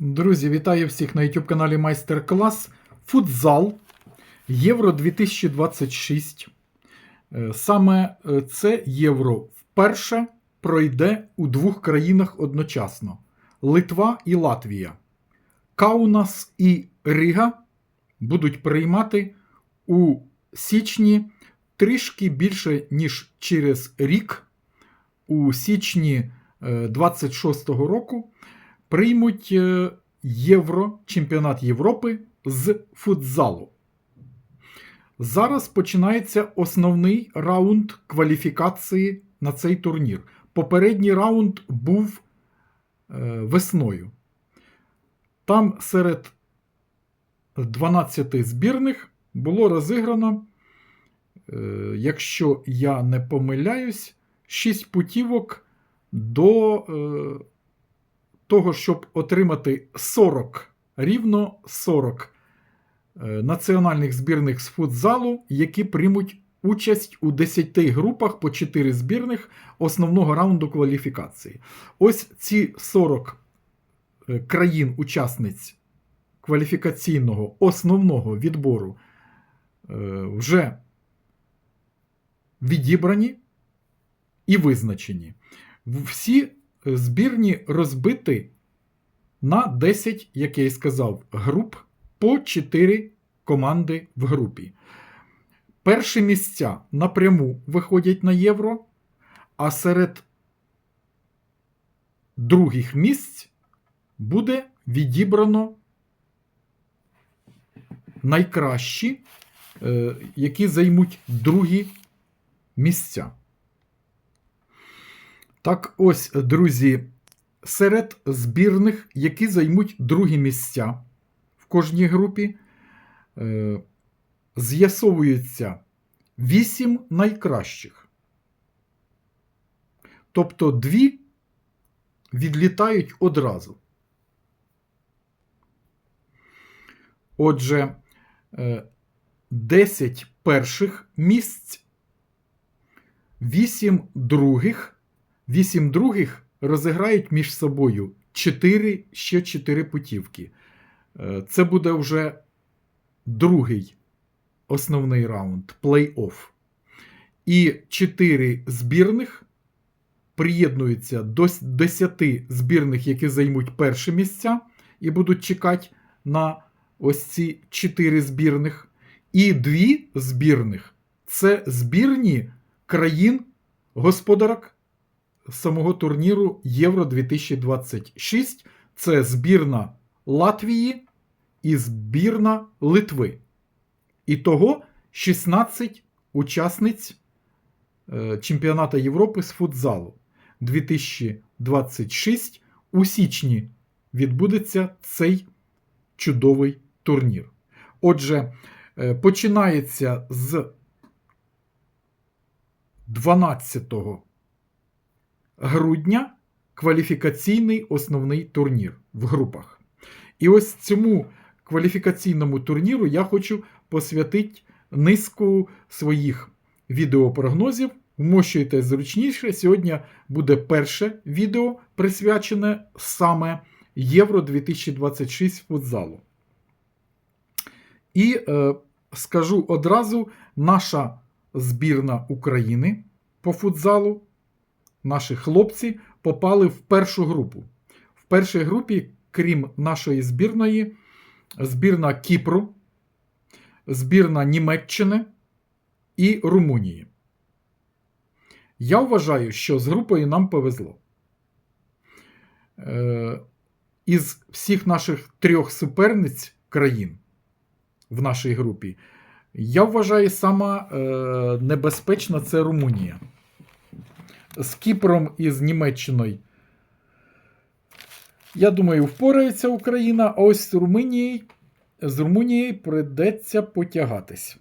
Друзі, вітаю всіх на YouTube каналі Майстер Клас. Футзал Євро 2026. Е, Саме е, це євро вперше пройде у двох країнах одночасно: Литва і Латвія. Каунас і Рига будуть приймати у січні трішки більше, ніж через рік, у січні е, 26-го року приймуть е, Євро, чемпіонат Європи з футзалу. Зараз починається основний раунд кваліфікації на цей турнір. Попередній раунд був е, весною. Там серед 12 збірних було розіграно, е, якщо я не помиляюсь, 6 путівок до того, щоб отримати 40, рівно 40 е, національних збірних з футзалу, які приймуть участь у 10 групах по 4 збірних основного раунду кваліфікації. Ось ці 40 е, країн-учасниць кваліфікаційного основного відбору е, вже відібрані і визначені. Всі збірні розбиті на 10, як я і сказав, груп по 4 команди в групі. Перші місця напряму виходять на євро, а серед других місць буде відібрано найкращі, е, які займуть другі місця. Так ось, друзі, серед збірних, які займуть другі місця в кожній групі, е, з'ясовується 8 найкращих. Тобто дві відлітають одразу. Отже, е, 10 перших місць, 8 других. Вісім других розіграють між собою 4, ще 4 путівки. Е, Це буде вже другий основний раунд плей-офф. І 4 збірних приєднуються до 10 збірних, які займуть перші місця, і будуть чекати на ось ці 4 збірних. І дві збірних це збірні країн господарок самого турніру Євро 2026. Це збірна Латвії і збірна Литви. І того 16 учасниць е, Чемпіоната Європи з футзалу 2026 у січні відбудеться цей чудовий турнір. Отже, е, починається з 12 грудня кваліфікаційний основний турнір в групах. І ось цьому кваліфікаційному турніру я хочу посвятити низку своїх відеопрогнозів. Вмощуйте зручніше. Сьогодні буде перше відео присвячене саме Євро 2026 футзалу. І е, скажу одразу: наша збірна України по футзалу наші хлопці попали в першу групу. В першій групі, крім нашої збірної, збірна Кіпру, збірна Німеччини і Румунії. Я вважаю, що з групою нам повезло. Е, Із всіх наших трьох суперниць країн в нашій групі, я вважаю, сама е, небезпечна це Румунія з Кіпром і з Німеччиною. Я думаю, впорається Україна, а ось з Румунією, з Румунією придеться потягатись.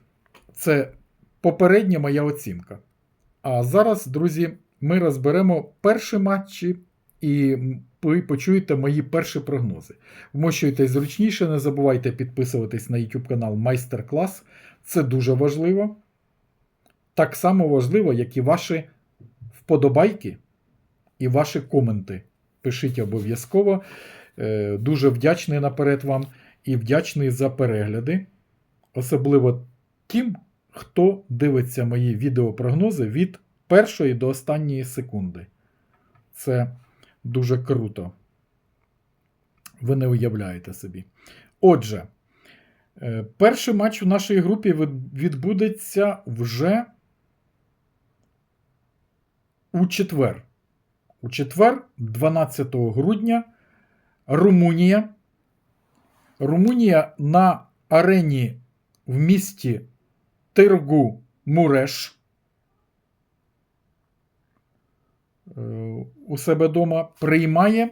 Це попередня моя оцінка. А зараз, друзі, ми розберемо перші матчі і ви почуєте мої перші прогнози. Вмощуйте зручніше, не забувайте підписуватись на YouTube канал Майстер Клас. Це дуже важливо. Так само важливо, як і ваші вподобайки і ваші коменти. Пишіть обов'язково. Е, Дуже вдячний наперед вам і вдячний за перегляди. Особливо тим, хто дивиться мої відеопрогнози від першої до останньої секунди. Це дуже круто. Ви не уявляєте собі. Отже, е, перший матч в нашій групі відбудеться вже у четвер. У четвер, 12 грудня, Румунія. Румунія на арені в місті Тиргу Муреш. Е, У себе вдома приймає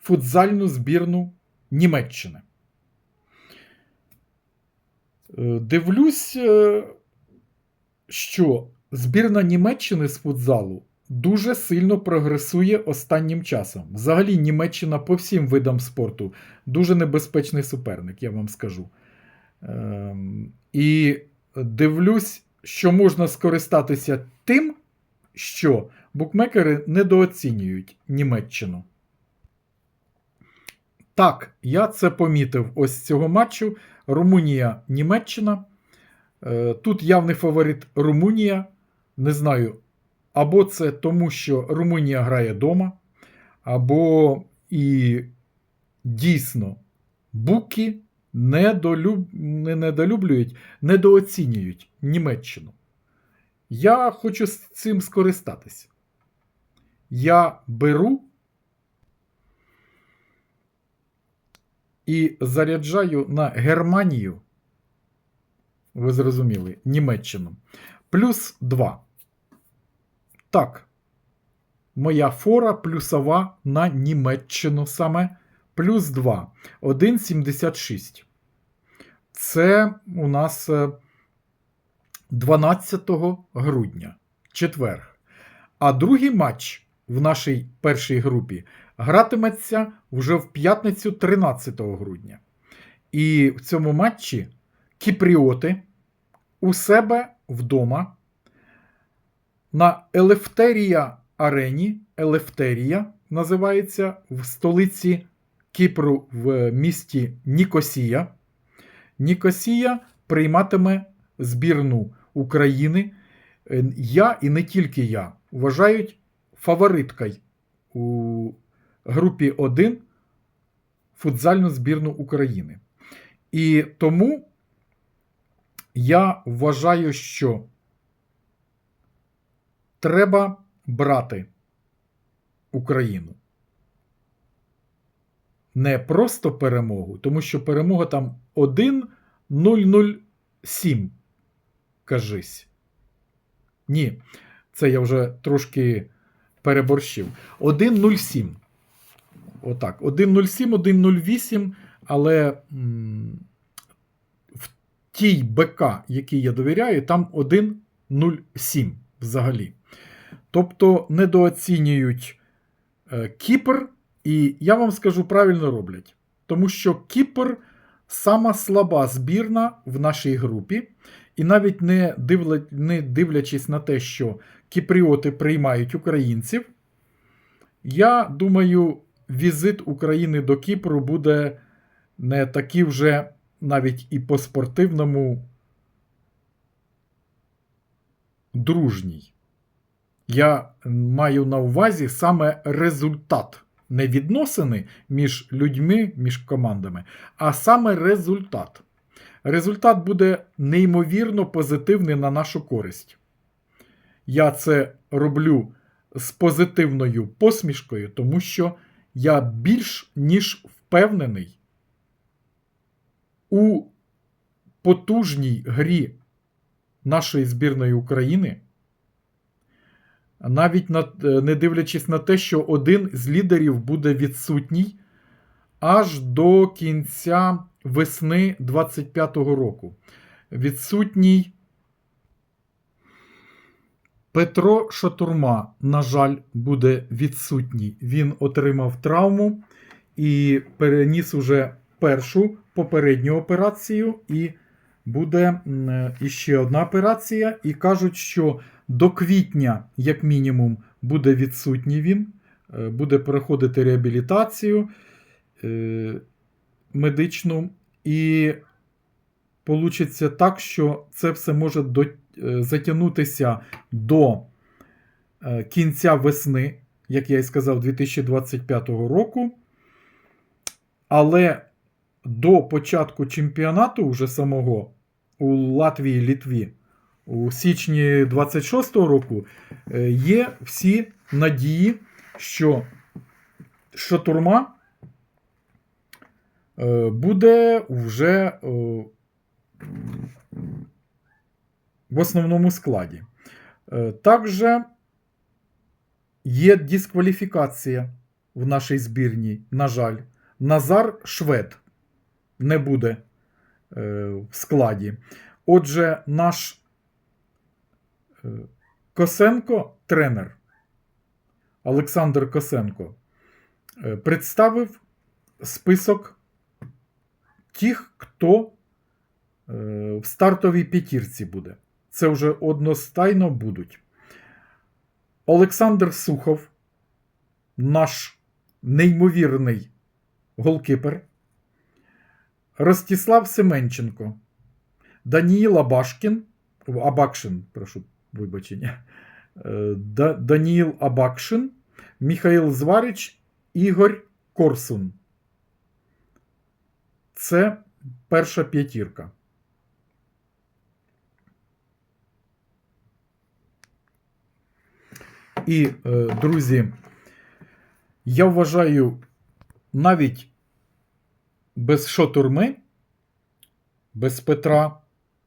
футзальну збірну Німеччини. Е, Дивлюсь, е, що збірна Німеччини з футзалу дуже сильно прогресує останнім часом. Взагалі, Німеччина по всім видам спорту дуже небезпечний суперник, я вам скажу. Ем, І дивлюсь, що можна скористатися тим, що букмекери недооцінюють Німеччину. Так, я це помітив ось цього матчу. Румунія-Німеччина. Е, Тут явний фаворит Румунія. Не знаю, або це тому, що Румунія грає вдома, або і дійсно буки недолюб... не недолюблюють, недооцінюють Німеччину. Я хочу з цим скористатися. Я беру і заряджаю на Германію. Ви зрозуміли, Німеччину. Плюс 2. Так. Моя фора плюсова на Німеччину саме. Плюс 2. 1,76. Це у нас е, 12 грудня. Четверг. А другий матч в нашій першій групі гратиметься вже в п'ятницю 13 грудня. І в цьому матчі кіпріоти у себе вдома на Елефтерія Арені, Елефтерія називається в столиці Кіпру в місті Нікосія. Нікосія прийматиме збірну України. Е, Я і не тільки я вважають фавориткою у групі 1 футзальну збірну України. І тому я вважаю, що треба брати Україну. Не просто перемогу, тому що перемога там 1-0-0-7. Кажись. Ні, це я вже трошки переборщив. 1-0-7. Отак. 1-0-7, 1-0-8, але в тій БК, якій я довіряю, там 1-0-7 взагалі. Тобто недооцінюють е, Кіпр, і я вам скажу, правильно роблять. Тому що Кіпр сама слаба збірна в нашій групі, і навіть не, дивля, не дивлячись на те, що кіпріоти приймають українців, я думаю, візит України до Кіпру буде не такий вже навіть і по спортивному дружній. Я маю на увазі саме результат. Не відносини між людьми, між командами, а саме результат. Результат буде неймовірно позитивний на нашу користь. Я це роблю з позитивною посмішкою, тому що я більш ніж впевнений у потужній грі нашої збірної України навіть на, не дивлячись на те, що один з лідерів буде відсутній аж до кінця весни 25-го року. Відсутній Петро Шатурма, на жаль, буде відсутній. Він отримав травму і переніс уже першу попередню операцію, і буде м, іще одна операція. І кажуть, що до квітня, як мінімум, буде відсутній він, е, буде проходити реабілітацію. е, медичну, і получиться так, що це все може е, затягнутися до е, кінця весни, як я і сказав, 2025 року. Але до початку чемпіонату вже самого у Латвії Літві у січні 26-го року е, є всі надії, що шатурма е, буде вже е, в основному складі. Також є дискваліфікація в нашій збірній, на жаль. Назар Швед не буде в складі. Отже, наш е, Косенко, тренер Олександр Косенко, е, представив список тих, хто е, в стартовій п'ятірці буде. Це вже одностайно будуть. Олександр Сухов, наш неймовірний голкіпер, Ростислав Семенченко, Даніїл Абашкін, Абакшин, прошу вибачення, е, Да- Даніїл Абакшин, Міхаїл Зварич, Ігор Корсун. Це перша п'ятірка. І, е, друзі, я вважаю, навіть без шотурми, без Петра,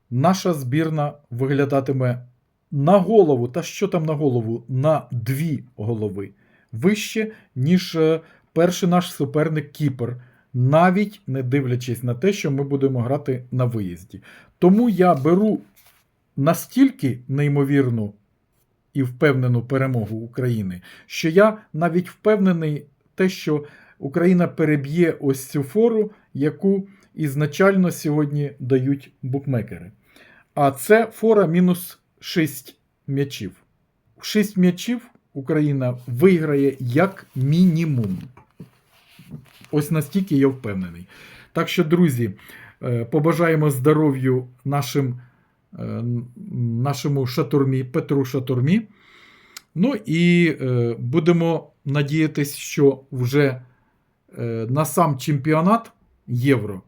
наша збірна виглядатиме на голову, та що там на голову, на дві голови вище, ніж е, перший наш суперник Кіпр, навіть не дивлячись на те, що ми будемо грати на виїзді. Тому я беру настільки неймовірну і впевнену перемогу України, що я навіть впевнений те, що Україна переб'є ось цю фору, яку ізначально сьогодні дають букмекери. А це фора мінус 6 м'ячів. 6 м'ячів Україна виграє як мінімум. Ось настільки я впевнений. Так що, друзі, е, побажаємо здоров'ю нашим, е, нашому шатурмі, Петру Шатурмі. Ну і е, будемо надіятись, що вже на сам чемпіонат Євро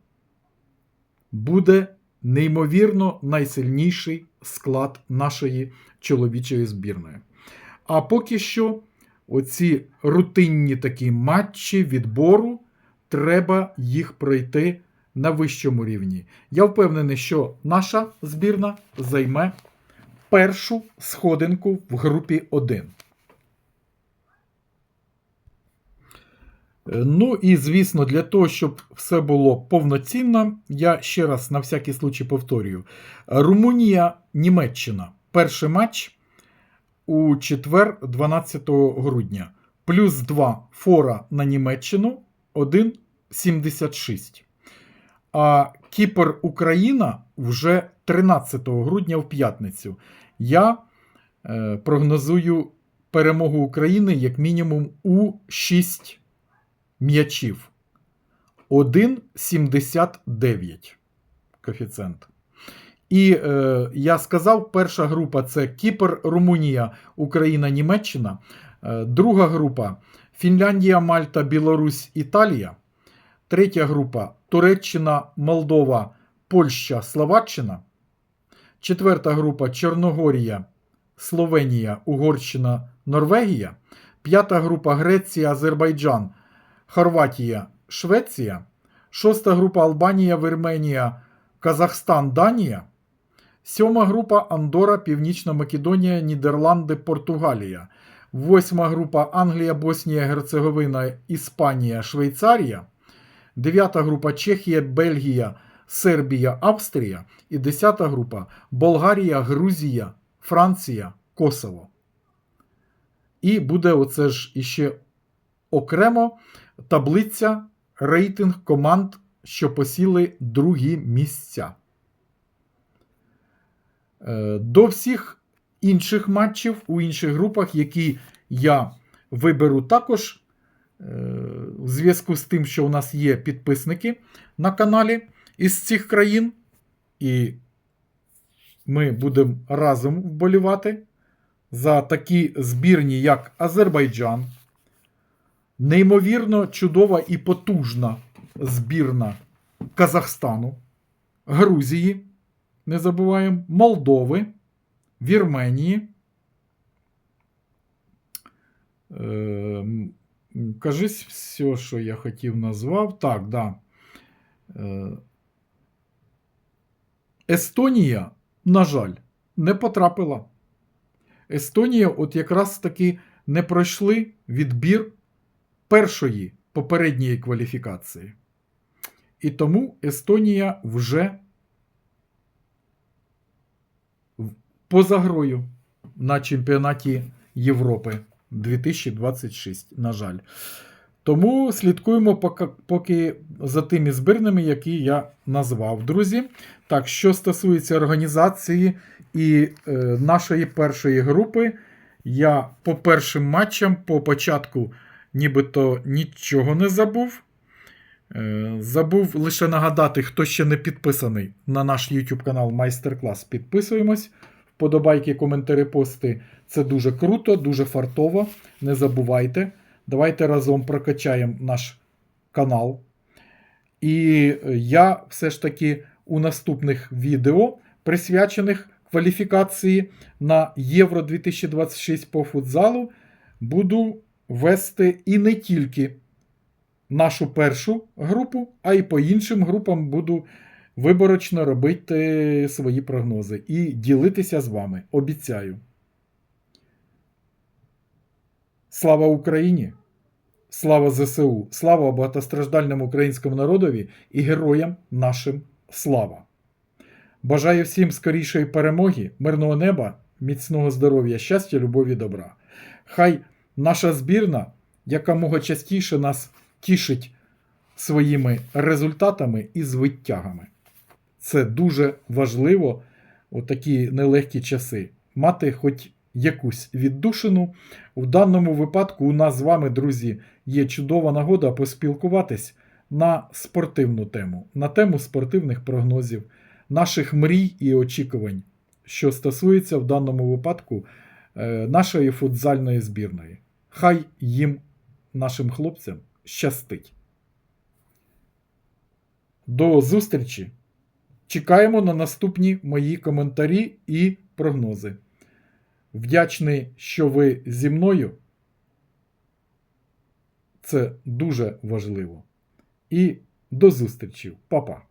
буде неймовірно найсильніший склад нашої чоловічої збірної. А поки що, оці рутинні такі матчі відбору, треба їх пройти на вищому рівні. Я впевнений, що наша збірна займе першу сходинку в групі 1. Ну і звісно, для того, щоб все було повноцінно, я ще раз на всякий случай повторюю: Румунія, Німеччина. Перший матч у четвер, 12 грудня. Плюс 2 фора на Німеччину 1,76. А Кіпр Україна вже 13 грудня в п'ятницю. Я е, прогнозую перемогу України як мінімум у 6 м'ячів. 1,79 коефіцієнт. І е, я сказав, перша група це Кіпр, Румунія, Україна, Німеччина. Е, друга група Фінляндія, Мальта, Білорусь, Італія. Третя група Туреччина, Молдова, Польща, Словаччина. Четверта група Чорногорія, Словенія, Угорщина, Норвегія. П'ята група Греція, Азербайджан, Хорватія, Швеція. Шоста група Албанія, Вірменія, Казахстан, Данія. Сьома група Андора, Північна Македонія, Нідерланди, Португалія. Восьма група Англія, Боснія, Герцеговина, Іспанія, Швейцарія. Дев'ята група Чехія, Бельгія, Сербія, Австрія. І десята група Болгарія, Грузія, Франція, Косово. І буде оце ж іще окремо таблиця рейтинг команд, що посіли другі місця. Е, До всіх інших матчів у інших групах, які я виберу також у зв'язку з тим, що у нас є підписники на каналі із цих країн, і ми будемо разом вболівати за такі збірні, як Азербайджан, неймовірно чудова і потужна збірна Казахстану, Грузії, не забуваємо, Молдови, Вірменії. Е, Кажись, все, що я хотів назвав. Так, да. Е, Естонія, на жаль, не потрапила. Естонія, от якраз таки не пройшли відбір першої попередньої кваліфікації. І тому Естонія вже поза грою на чемпіонаті Європи 2026, на жаль. Тому слідкуємо поки за тими збірними, які я назвав, друзі. Так, що стосується організації і е, нашої першої групи, я по першим матчам, по початку, нібито нічого не забув. Е, Забув лише нагадати, хто ще не підписаний на наш YouTube канал Майстер-клас. Підписуємось. Вподобайки, коментарі, пости. Це дуже круто, дуже фартово. Не забувайте. Давайте разом прокачаємо наш канал. І я все ж таки у наступних відео, присвячених кваліфікації на Євро 2026 по футзалу, буду вести і не тільки нашу першу групу, а й по іншим групам буду виборочно робити свої прогнози і ділитися з вами. Обіцяю. Слава Україні! Слава ЗСУ! Слава багатостраждальному українському народові і героям нашим слава! Бажаю всім скорішої перемоги, мирного неба, міцного здоров'я, щастя, любові, добра. Хай наша збірна якомога частіше нас тішить своїми результатами і звиттягами. Це дуже важливо у такі нелегкі часи. Мати хоч якусь віддушину. В даному випадку у нас з вами, друзі, є чудова нагода поспілкуватись на спортивну тему, на тему спортивних прогнозів, наших мрій і очікувань, що стосується в даному випадку е, нашої футзальної збірної. Хай їм, нашим хлопцям, щастить. До зустрічі! Чекаємо на наступні мої коментарі і прогнози. Вдячний, що ви зі мною. Це дуже важливо. І до зустрічі, Па-па!